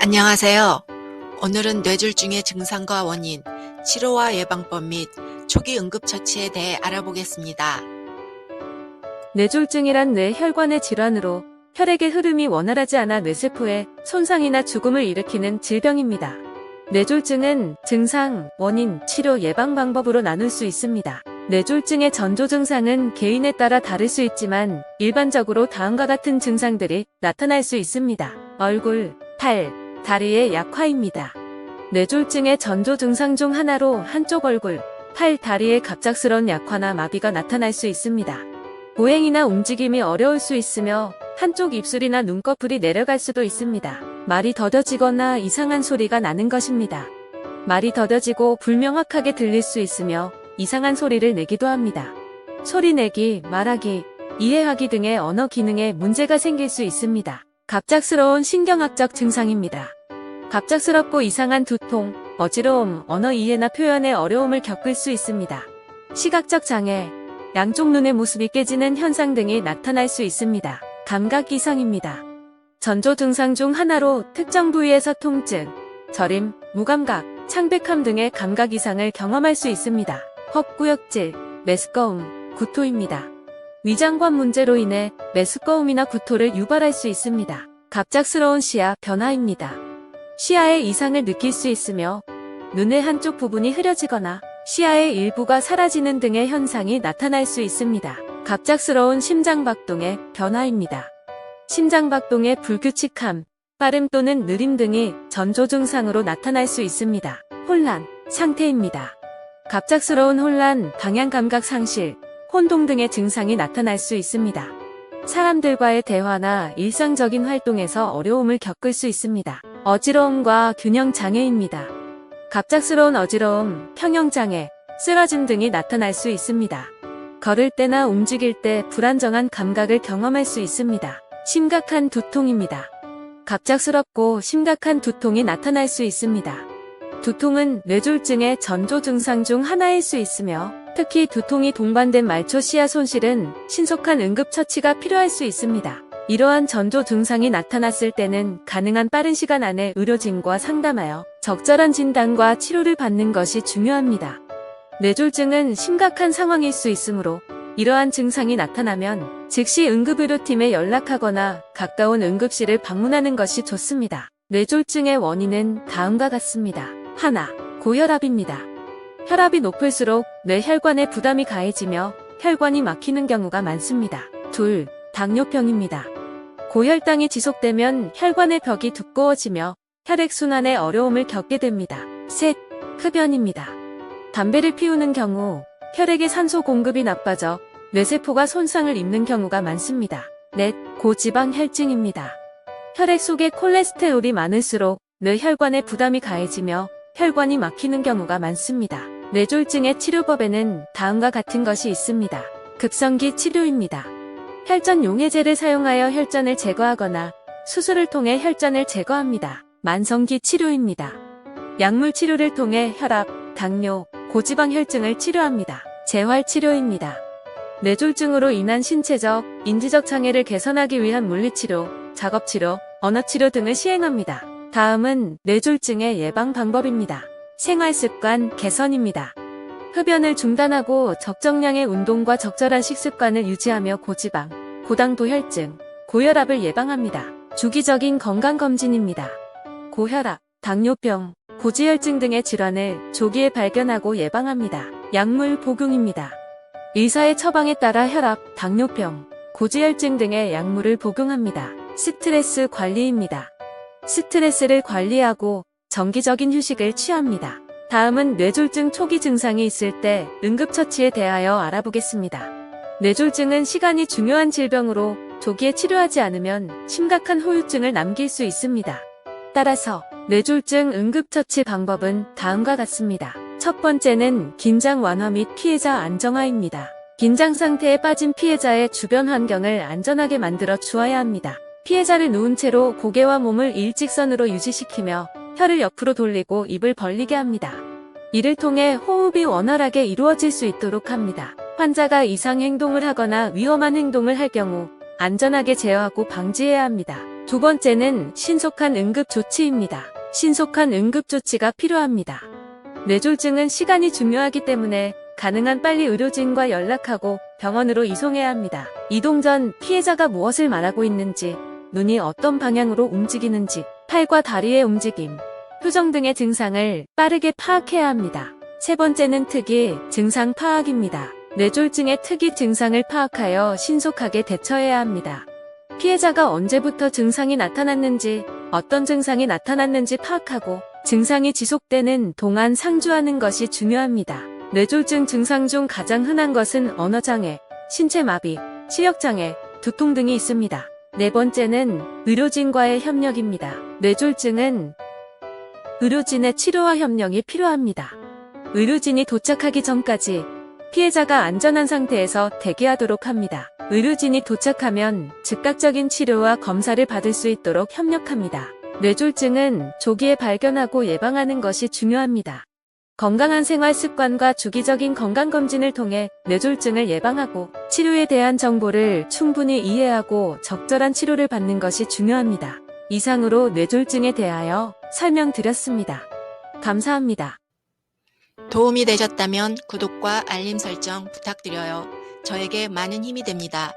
안녕하세요. 오늘은 뇌졸중의 증상과 원인, 치료와 예방법 및 초기 응급처치에 대해 알아보겠습니다. 뇌졸중이란 뇌혈관의 질환으로 혈액의 흐름이 원활하지 않아 뇌세포에 손상이나 죽음을 일으키는 질병입니다. 뇌졸중은 증상, 원인, 치료, 예방 방법으로 나눌 수 있습니다. 뇌졸중의 전조 증상은 개인에 따라 다를 수 있지만 일반적으로 다음과 같은 증상들이 나타날 수 있습니다. 얼굴, 팔, 다리의 약화입니다. 뇌졸중의 전조 증상 중 하나로 한쪽 얼굴, 팔, 다리의 갑작스러운 약화나 마비가 나타날 수 있습니다. 보행이나 움직임이 어려울 수 있으며 한쪽 입술이나 눈꺼풀이 내려갈 수도 있습니다. 말이 더뎌지거나 이상한 소리가 나는 것입니다. 말이 더뎌지고 불명확하게 들릴 수 있으며 이상한 소리를 내기도 합니다. 소리 내기, 말하기, 이해하기 등의 언어 기능에 문제가 생길 수 있습니다. 갑작스러운 신경학적 증상입니다. 갑작스럽고 이상한 두통, 어지러움, 언어 이해나 표현에 어려움을 겪을 수 있습니다. 시각적 장애, 양쪽 눈의 모습이 깨지는 현상 등이 나타날 수 있습니다. 감각 이상입니다. 전조 증상 중 하나로 특정 부위에서 통증, 저림, 무감각, 창백함 등의 감각 이상을 경험할 수 있습니다. 헛구역질, 메스꺼움, 구토입니다. 위장관 문제로 인해 메스꺼움이나 구토를 유발할 수 있습니다. 갑작스러운 시야 변화입니다. 시야에 이상을 느낄 수 있으며 눈의 한쪽 부분이 흐려지거나 시야의 일부가 사라지는 등의 현상이 나타날 수 있습니다. 갑작스러운 심장박동의 변화입니다. 심장박동의 불규칙함, 빠름 또는 느림 등이 전조 증상으로 나타날 수 있습니다. 혼란, 상태입니다. 갑작스러운 혼란, 방향 감각 상실, 혼동 등의 증상이 나타날 수 있습니다. 사람들과의 대화나 일상적인 활동에서 어려움을 겪을 수 있습니다. 어지러움과 균형 장애입니다. 갑작스러운 어지러움, 평형장애, 쓰러짐 등이 나타날 수 있습니다. 걸을 때나 움직일 때 불안정한 감각을 경험할 수 있습니다. 심각한 두통입니다. 갑작스럽고 심각한 두통이 나타날 수 있습니다. 두통은 뇌졸중의 전조 증상 중 하나일 수 있으며 특히 두통이 동반된 말초 시야 손실은 신속한 응급처치가 필요할 수 있습니다. 이러한 전조 증상이 나타났을 때는 가능한 빠른 시간 안에 의료진과 상담하여 적절한 진단과 치료를 받는 것이 중요합니다. 뇌졸중은 심각한 상황일 수 있으므로 이러한 증상이 나타나면 즉시 응급의료팀에 연락하거나 가까운 응급실을 방문하는 것이 좋습니다. 뇌졸중의 원인은 다음과 같습니다. 하나, 고혈압입니다. 혈압이 높을수록 뇌혈관에 부담이 가해지며 혈관이 막히는 경우가 많습니다. 둘, 당뇨병입니다. 고혈당이 지속되면 혈관의 벽이 두꺼워지며 혈액순환에 어려움을 겪게 됩니다. 셋, 흡연입니다. 담배를 피우는 경우 혈액의 산소 공급이 나빠져 뇌세포가 손상을 입는 경우가 많습니다. 넷, 고지방 혈증입니다. 혈액 속에 콜레스테롤이 많을수록 뇌혈관에 부담이 가해지며 혈관이 막히는 경우가 많습니다. 뇌졸중의 치료법에는 다음과 같은 것이 있습니다. 급성기 치료입니다. 혈전 용해제를 사용하여 혈전을 제거하거나 수술을 통해 혈전을 제거합니다. 만성기 치료입니다. 약물 치료를 통해 혈압, 당뇨, 고지방 혈증을 치료합니다. 재활 치료입니다. 뇌졸중으로 인한 신체적, 인지적 장애를 개선하기 위한 물리치료, 작업치료, 언어치료 등을 시행합니다. 다음은 뇌졸중의 예방 방법입니다. 생활습관 개선입니다. 흡연을 중단하고 적정량의 운동과 적절한 식습관을 유지하며 고지방, 고당도 혈증, 고혈압을 예방합니다. 주기적인 건강검진입니다. 고혈압, 당뇨병, 고지혈증 등의 질환을 조기에 발견하고 예방합니다. 약물 복용입니다. 의사의 처방에 따라 혈압, 당뇨병, 고지혈증 등의 약물을 복용합니다. 스트레스 관리입니다. 스트레스를 관리하고 정기적인 휴식을 취합니다. 다음은 뇌졸중 초기 증상이 있을 때 응급처치에 대하여 알아보겠습니다. 뇌졸중은 시간이 중요한 질병으로 조기에 치료하지 않으면 심각한 후유증을 남길 수 있습니다. 따라서 뇌졸중 응급처치 방법은 다음과 같습니다. 첫 번째는 긴장 완화 및 피해자 안정화입니다. 긴장 상태에 빠진 피해자의 주변 환경을 안전하게 만들어 주어야 합니다. 피해자를 누운 채로 고개와 몸을 일직선으로 유지시키며 혀를 옆으로 돌리고 입을 벌리게 합니다. 이를 통해 호흡이 원활하게 이루어질 수 있도록 합니다. 환자가 이상 행동을 하거나 위험한 행동을 할 경우 안전하게 제어하고 방지해야 합니다. 두 번째는 신속한 응급 조치입니다. 신속한 응급 조치가 필요합니다. 뇌졸중은 시간이 중요하기 때문에 가능한 빨리 의료진과 연락하고 병원으로 이송해야 합니다. 이동 전 피해자가 무엇을 말하고 있는지, 눈이 어떤 방향으로 움직이는지, 팔과 다리의 움직임, 표정 등의 증상을 빠르게 파악해야 합니다. 세 번째는 특이 증상 파악입니다. 뇌졸중의 특이 증상을 파악하여 신속하게 대처해야 합니다. 피해자가 언제부터 증상이 나타났는지, 어떤 증상이 나타났는지 파악하고 증상이 지속되는 동안 상주하는 것이 중요합니다. 뇌졸중 증상 중 가장 흔한 것은 언어장애, 신체마비, 시력장애, 두통 등이 있습니다. 네 번째는 의료진과의 협력입니다. 뇌졸중은 의료진의 치료와 협력이 필요합니다. 의료진이 도착하기 전까지 피해자가 안전한 상태에서 대기하도록 합니다. 의료진이 도착하면 즉각적인 치료와 검사를 받을 수 있도록 협력합니다. 뇌졸중은 조기에 발견하고 예방하는 것이 중요합니다. 건강한 생활 습관과 주기적인 건강검진을 통해 뇌졸중을 예방하고 치료에 대한 정보를 충분히 이해하고 적절한 치료를 받는 것이 중요합니다. 이상으로 뇌졸중에 대하여 설명드렸습니다. 감사합니다. 도움이 되셨다면 구독과 알림 설정 부탁드려요. 저에게 많은 힘이 됩니다.